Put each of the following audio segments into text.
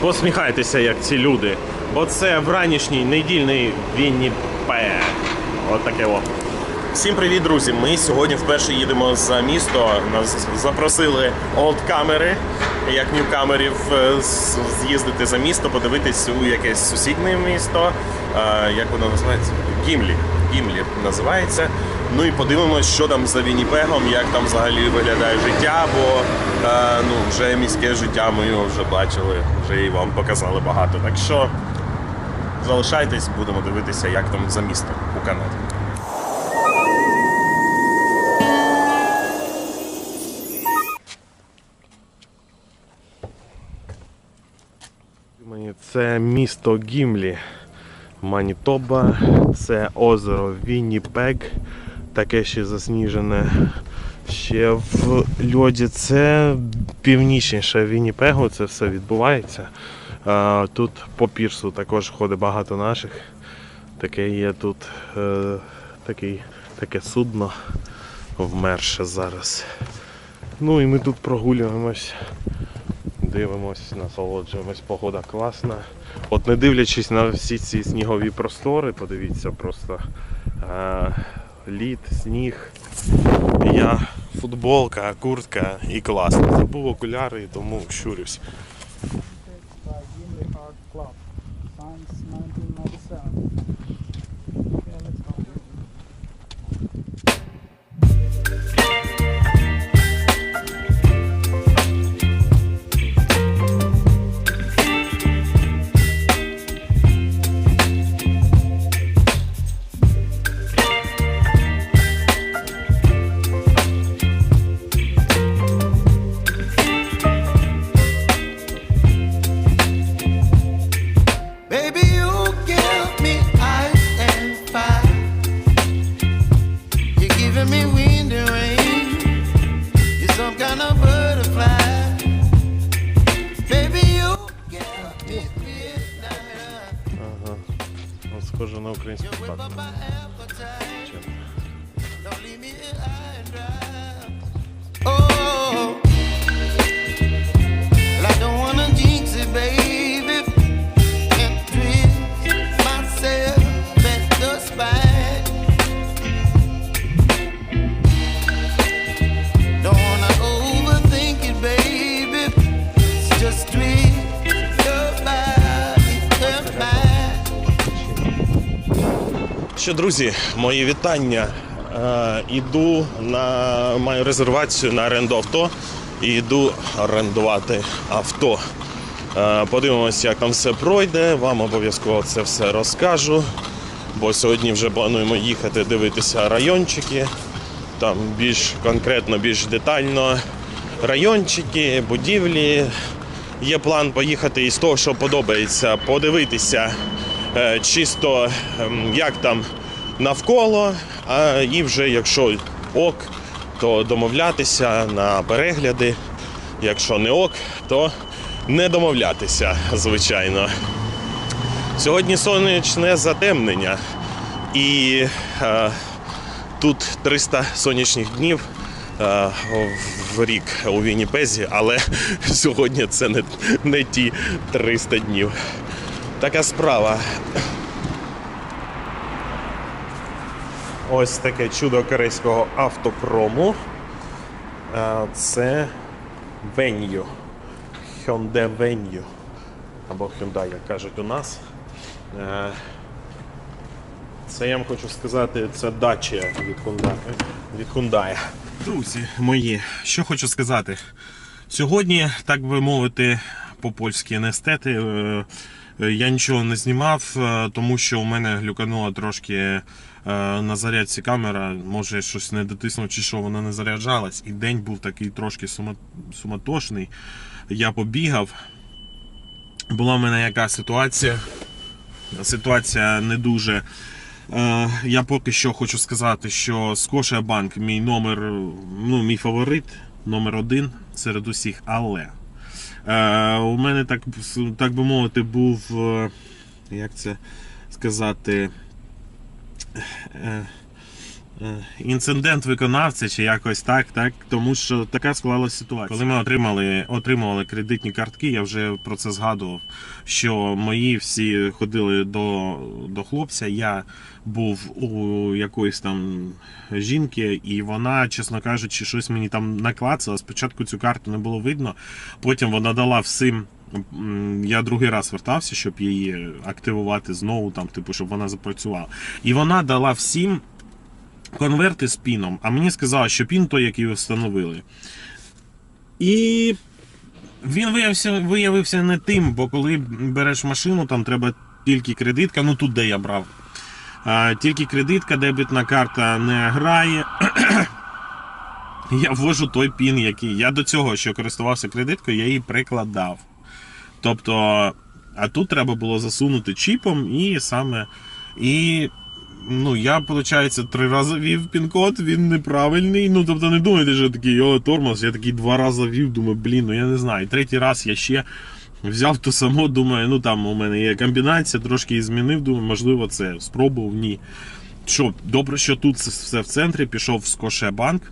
посміхайтеся, як ці люди. Бо це вранішній недільний Вінніпег. От таке о. Всім привіт, друзі! Ми сьогодні вперше їдемо за місто. Нас запросили олдкамери, як ньюкамерів, е, з'їздити за місто, подивитись у якесь сусіднє місто. Е, Як воно називається? Гімлі. Гімлі називається. Ну і подивимось, що там за Вінніпегом, як там взагалі виглядає життя, бо е, ну, вже міське життя ми його вже бачили, вже і вам показали багато. Так що залишайтесь, будемо дивитися, як там за місто у Канаді. Це місто Гімлі, Манітоба, це озеро Вінніпег, таке ще засніжене ще в льоді. Це північніше Вінніпегу, це все відбувається. Тут по пірсу також ходить багато наших. Таке є тут е, такий, таке судно вмерше зараз. Ну і ми тут прогулюємось. Дивимось, насолоджуємось, погода класна. От не дивлячись на всі ці снігові простори, подивіться просто е, лід, сніг. Я футболка, куртка і класно. Забув окуляри, тому щурюсь. Схоже на українську You Що, друзі, мої вітання. Е, іду на маю резервацію на оренду авто і йду орендувати авто. Е, подивимось, як там все пройде. Вам обов'язково це все розкажу. Бо сьогодні вже плануємо їхати дивитися райончики. Там більш конкретно, більш детально райончики, будівлі. Є план поїхати із того, що подобається, подивитися чисто ем, як там навколо, а і вже якщо ок, то домовлятися на перегляди. Якщо не ок, то не домовлятися, звичайно. Сьогодні сонячне затемнення, і е, тут 300 сонячних днів е, в рік у Вінніпезі, але сьогодні це не, не ті 300 днів. Така справа. Ось таке чудо корейського автопрому. Е, Це Venue. Hyundai Venue. Або Hyundai, як кажуть у нас. Е, Це я вам хочу сказати, це дача від Hyundai. Від Hyundai. Друзі мої, що хочу сказати. Сьогодні, так би мовити, по-польськи анестети. Е, Я нічого не знімав, е, тому що у мене глюканула трошки е, на зарядці камера. Може щось не дотиснув, чи що вона не заряджалась. І день був такий трошки сума- суматошний. Я побігав. Була в мене яка ситуація. Ситуація не дуже. Я поки що хочу сказати, що Bank мій номер, ну, мій фаворит, номер один серед усіх, але у мене так, так би мовити, був, е, як це сказати, е, е, інцидент виконавця чи якось так, так. Тому що така склалася ситуація. Коли ми отримали, отримували кредитні картки, я вже про це згадував. Що мої всі ходили до, до хлопця. Я був у якоїсь там жінки, і вона, чесно кажучи, щось мені там наклацала. Спочатку цю карту не було видно, потім вона дала всім. Я другий раз вертався, щоб її активувати знову, там, типу, щоб вона запрацювала. І вона дала всім конверти з піном, а мені сказали, що пін той, який ви встановили. І він виявився, виявився не тим, бо коли береш машину, там треба тільки кредитка, ну тут де я брав. А, тільки кредитка, дебітна карта не грає. Я ввожу той пін, який. Я до цього, що користувався кредиткою, я її прикладав. Тобто, а тут треба було засунути чіпом і саме. І ну, я, виходить, три рази ввів пін-код, він неправильний. Ну, тобто, не думайте, що такий о, тормоз. Я такий два рази ввів, думаю, блін, ну я не знаю. І Третій раз я ще взяв ту саму, думаю, ну там у мене є комбінація, трошки її змінив, думаю, можливо, це спробував, ні. Що, добре, що тут все в центрі, пішов в Скошебанк.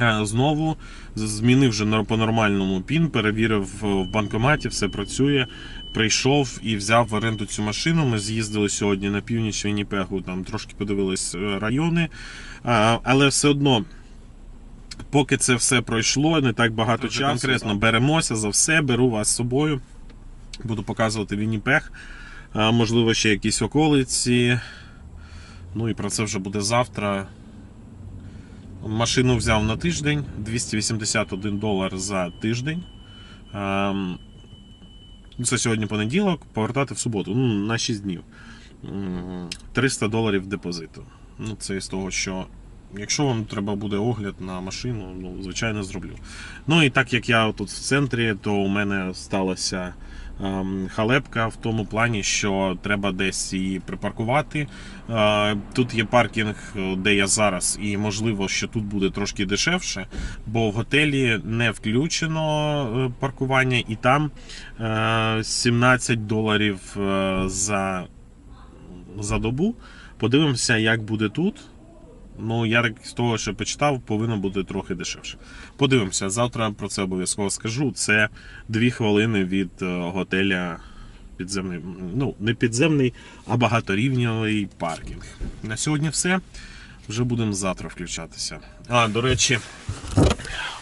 Е, Знову змінив вже по-нормальному пін, перевірив в банкоматі, все працює. Прийшов і взяв в оренду цю машину. Ми з'їздили сьогодні на північ Вінніпегу, там трошки подивились е, райони. Але все одно, поки це все пройшло, не так багато часу. Конкретно беремося за все, беру вас з собою. Буду показувати Вінніпег. Можливо, ще якісь околиці. Ну і про це вже буде завтра. Машину взяв на тиждень 281 долар за тиждень. Це сьогодні понеділок, повертати в суботу, ну, на 6 днів. М, 300 доларів депозиту. Ну, це із того, що якщо вам треба буде огляд на машину, ну, звичайно, зроблю. Ну і так як я тут в центрі, то у мене сталася ем, халепка в тому плані, що треба десь її припаркувати. Е, Тут є паркінг, е, де я зараз, і можливо, що тут буде трошки дешевше, бо в готелі не включено е, паркування, і там е, 17 доларів за, за добу. Подивимося, як буде тут. Ну, я з того, що почитав, повинно бути трохи дешевше. Подивимося, завтра про це обов'язково скажу. Це дві хвилини від е, готеля підземний. Ну, не підземний, а багаторівневий паркінг. На сьогодні все. Вже будемо завтра включатися. А, до речі,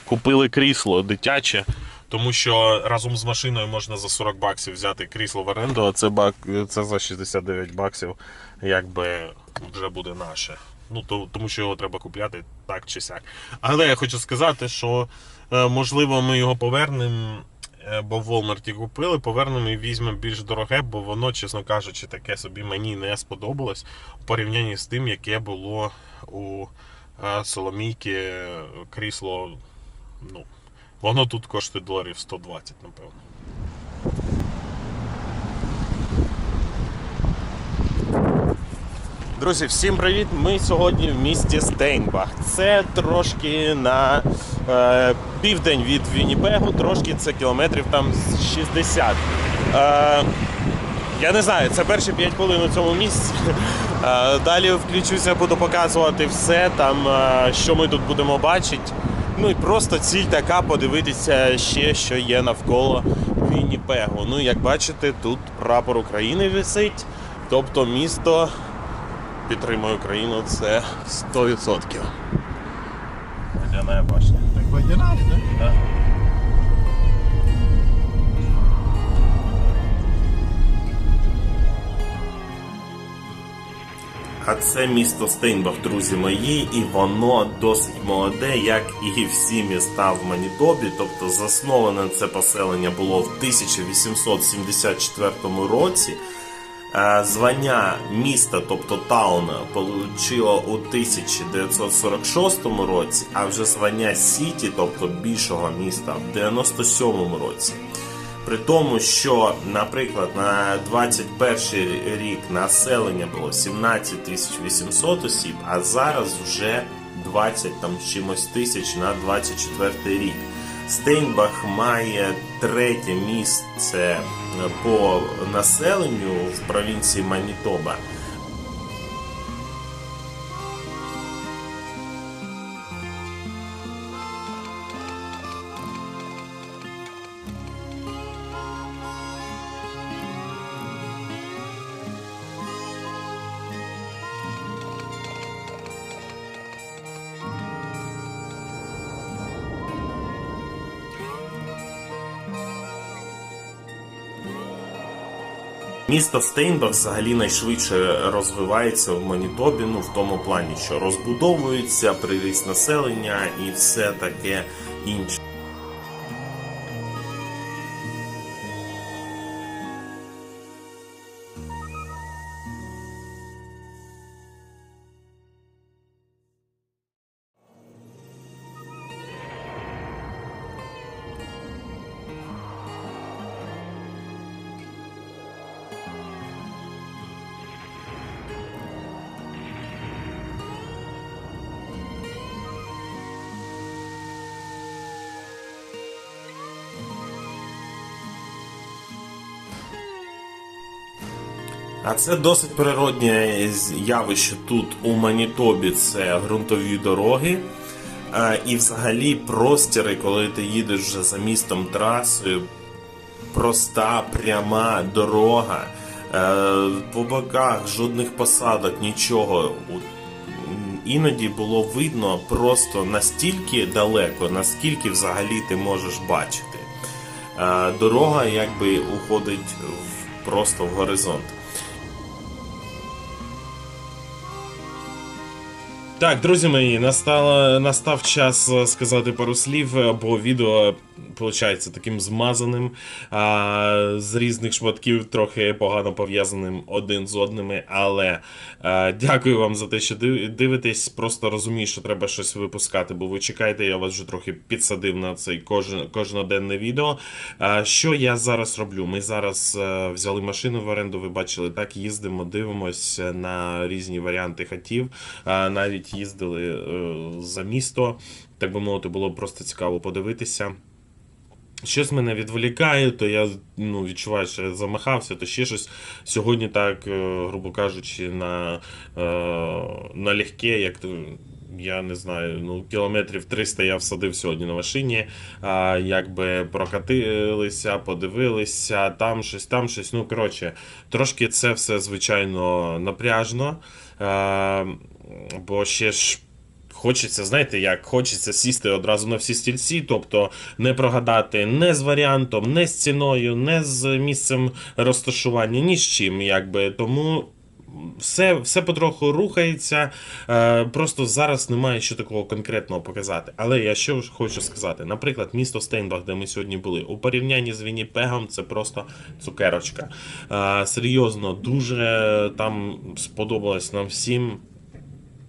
купили крісло дитяче, тому що разом з машиною можна за 40 баксів взяти крісло в оренду, а це, бак, це за 69 баксів, якби вже буде наше. Ну, то, тому що його треба купляти так чи сяк. Але я хочу сказати, що е, можливо ми його повернемо, е, бо в Walmart купили, повернемо і візьмемо більш дороге, бо воно, чесно кажучи, таке собі мені не сподобалось в порівнянні з тим, яке було у е, Соломійки крісло. Ну, воно тут коштує доларів 120, напевно. Друзі, всім привіт! Ми сьогодні в місті Стейнбах. Це трошки на е, південь від Вінніпегу, трошки це кілометрів там 60. Е, я не знаю, це перші 5 хвилин у цьому місці. Е, далі включуся, буду показувати все, там, е, що ми тут будемо бачити. Ну і просто ціль така подивитися ще, що є навколо Вінніпегу. Ну, як бачите, тут прапор України висить, тобто місто підтримує Україну, це 100%. Водяна башня. Так водяна, так? Да. А це місто Стейнбах, друзі мої, і воно досить молоде, як і всі міста в Манітобі. Тобто засноване це поселення було в 1874 році. Е, Звання міста, тобто тауна, отримало у 1946 році, а вже звання Сіті, тобто більшого міста, в 97 році. При тому, що, наприклад, на 21 рік населення було 17 800 осіб, а зараз вже 20 там чимось тисяч на 24 рік. Стейнбах має третє місце по населенню в провінції Манітоба. Місто Стейнбах взагалі найшвидше розвивається в Манітобі, ну в тому плані, що розбудовується, приріст населення і все таке інше. А це досить природнє явище тут у Манітобі. Це ґрунтові дороги. І взагалі простіри, коли ти їдеш вже за містом трасою, проста, пряма дорога. Е, по боках жодних посадок, нічого. Іноді було видно просто настільки далеко, наскільки взагалі ти можеш бачити. Е, Дорога якби уходить просто в горизонт. Так, друзі мої, настало, настав час е, сказати пару слів, е, бо відео виходить таким змазаним, а, з різних шматків, трохи погано пов'язаним один з одними. Але е, дякую вам за те, що дивитесь. Просто розумію, що треба щось випускати, бо ви чекаєте, я вас вже трохи підсадив на цей кожен, кожноденне відео. А, що я зараз роблю? Ми зараз е, взяли машину в оренду, ви бачили, так їздимо, дивимось на різні варіанти хатів. А, навіть їздили е, за місто. Так би мовити, було просто цікаво подивитися. Щось мене відволікає, то я ну, відчуваю, що я замахався, то ще щось. Сьогодні так, е, грубо кажучи, на, е, на легке, як. Я не знаю, ну кілометрів 300 я всадив сьогодні на машині. А, якби прокатилися, подивилися, там щось, там щось. Ну, коротше, трошки це все звичайно напряжно. А, бо ще ж Хочеться, знаєте, як хочеться сісти одразу на всі стільці, тобто не прогадати не з варіантом, не з ціною, не з місцем розташування, ні з чим, якби тому. Все, все потроху рухається. Е, просто зараз немає що такого конкретного показати. Але я що хочу сказати: наприклад, місто Стейнбах, де ми сьогодні були, у порівнянні з Вінніпегом, це просто цукерочка. Е, серйозно, дуже там сподобалось нам всім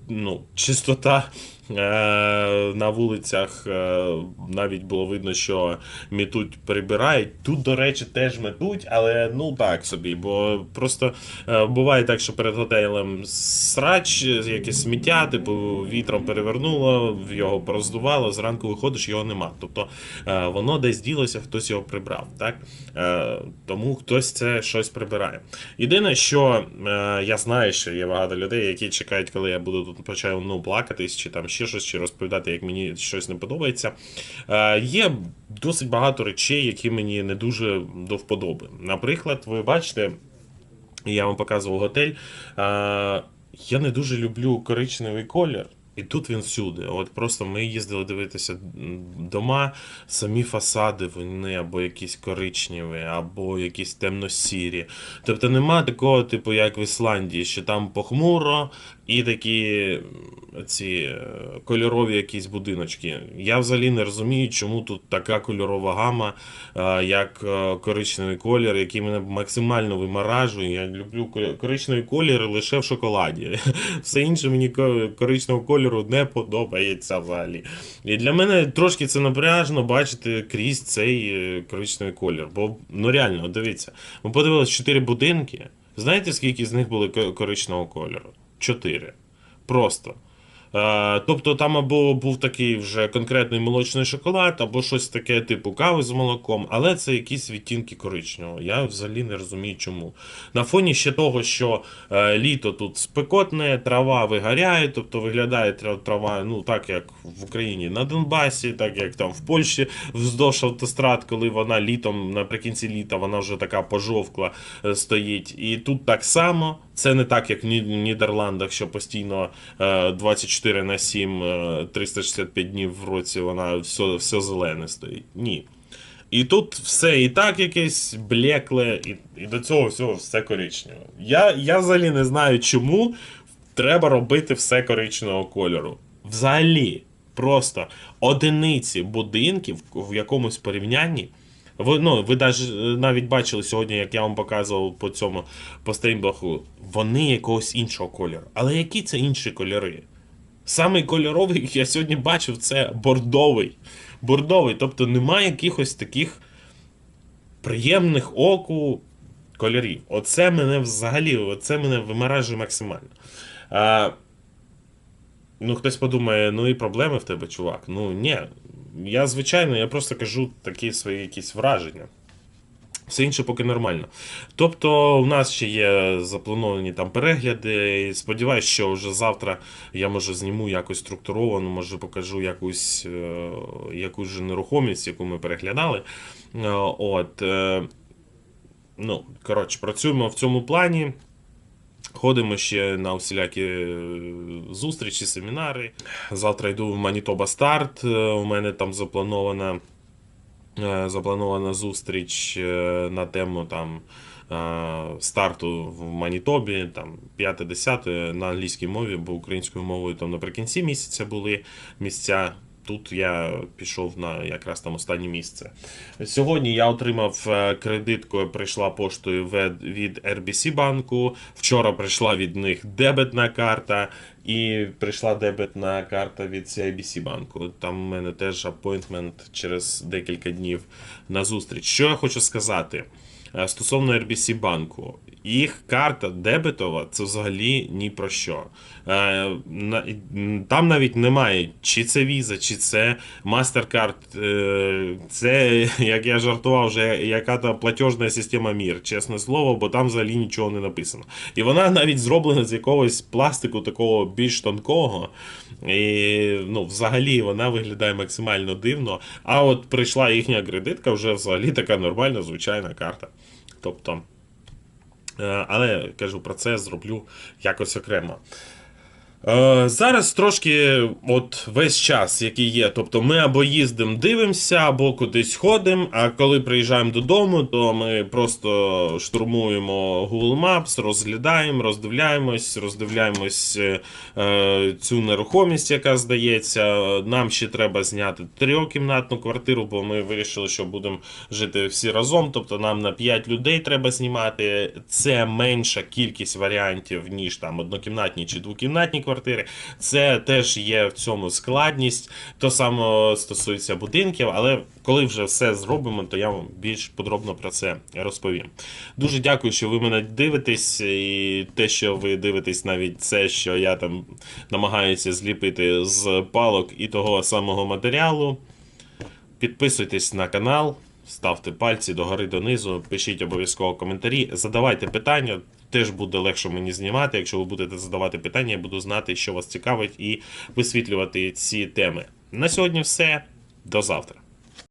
ну, чистота на вулицях е, навіть було видно, що мітуть прибирають. Тут, до речі, теж метуть, але ну так собі, бо просто е, буває так, що перед готелем срач, якесь сміття, типу вітром перевернуло, його пороздувало, зранку виходиш, його нема. Тобто е, воно десь ділося, хтось його прибрав. Так? Е, тому хтось це щось прибирає. Єдине, що е, я знаю, що є багато людей, які чекають, коли я буду тут почаю ну, плакатись, чи там ще щось, чи розповідати, як мені щось не подобається. Е, є досить багато речей, які мені не дуже до вподоби. Наприклад, ви бачите, я вам показував готель. Е, я не дуже люблю коричневий колір. І тут він всюди. От просто ми їздили дивитися дома, самі фасади, вони або якісь коричневі, або якісь темно-сірі. Тобто нема такого, типу, як в Ісландії, що там похмуро і такі ці е, кольорові якісь будиночки. Я взагалі не розумію, чому тут така кольорова гама, е, як е, коричневий колір, який мене максимально вимаражує. Я люблю ко- коричневий колір лише в шоколаді. Все інше мені ко- коричневого кольору не подобається взагалі. І для мене трошки це напряжно бачити крізь цей е, коричневий колір. Бо ну реально, дивіться, ми подивилися чотири будинки. Знаєте, скільки з них були коричного кольору? Чотири. Просто. Е, тобто там або був такий вже конкретний молочний шоколад, або щось таке, типу кави з молоком, але це якісь відтінки коричневого. Я взагалі не розумію, чому. На фоні ще того, що е, літо тут спекотне, трава вигоряє, тобто виглядає трава, ну так як в Україні на Донбасі, так як там в Польщі вздовж автострад, коли вона літом, наприкінці літа, вона вже така пожовкла е, стоїть. І тут так само. Це не так, як в Нідерландах, що постійно е, 24 на 7, е, 365 днів в році вона все, все зелене стоїть. Ні. І тут все і так якесь блекле, і, і до цього всього все коричневе. Я, я взагалі не знаю, чому треба робити все коричневого кольору. Взагалі, просто одиниці будинків в якомусь порівнянні. Ви, ну, ви е, навіть бачили сьогодні, як я вам показував по цьому по стрімблаху, вони якогось іншого кольору. Але які це інші кольори? Самий кольоровий, який я сьогодні бачив, це бордовий. Бордовий, тобто немає якихось таких приємних оку кольорів. Оце мене взагалі, оце мене вимаражує максимально. А, ну, хтось подумає, ну і проблеми в тебе, чувак. Ну, ні. Я, звичайно, я просто кажу такі свої якісь враження. Все інше поки нормально. Тобто, у нас ще є заплановані там перегляди. і Сподіваюсь, що вже завтра я може зніму якось структуровано, може покажу якусь, е, якусь же нерухомість, яку ми переглядали. Е, От, е, ну, коротше, працюємо в цьому плані. Ходимо ще на усілякі зустрічі, семінари. Завтра йду в Манітоба Старт. У мене там запланована запланована зустріч е, на тему там е, старту в Манітобі, там 5-10 на англійській мові, бо українською мовою там наприкінці місяця були місця. Тут я пішов на якраз там останнє місце. Сьогодні я отримав е, кредитку, прийшла поштою від RBC банку. Вчора прийшла від них дебетна карта, і прийшла дебетна карта від CIBC банку. Там у мене теж апойнтмент через декілька днів на зустріч. Що я хочу сказати е, стосовно RBC банку. Їх карта дебетова це взагалі ні про що. Е, Там навіть немає, чи це Visa, чи це MasterCard. Е, Це, як я жартував, вже яка то платежна система Мір, чесне слово, бо там взагалі нічого не написано. І вона навіть зроблена з якогось пластику такого більш тонкого. І ну, взагалі вона виглядає максимально дивно. А от прийшла їхня кредитка, вже взагалі така нормальна, звичайна карта. Тобто. Е, Але кажу про це зроблю якось окремо. Е, Зараз трошки от весь час, який є. Тобто ми або їздимо, дивимося, або кудись ходимо. А коли приїжджаємо додому, то ми просто штурмуємо Google Maps, розглядаємо, роздивляємось, роздивляємось е, е, цю нерухомість, яка здається. Нам ще треба зняти трьохкімнатну квартиру, бо ми вирішили, що будемо жити всі разом. Тобто нам на 5 людей треба знімати. Це менша кількість варіантів, ніж там однокімнатні чи двокімнатні квартири. Це теж є в цьому складність. То саме стосується будинків, але коли вже все зробимо, то я вам більш подробно про це розповім. Дуже дякую, що ви мене дивитесь, і те, що ви дивитесь навіть це, що я там намагаюся зліпити з палок і того самого матеріалу. Підписуйтесь на канал, ставте пальці догори донизу, пишіть обов'язково коментарі, задавайте питання. Теж буде легше мені знімати. Якщо ви будете задавати питання, я буду знати, що вас цікавить, і висвітлювати ці теми. На сьогодні все. До завтра.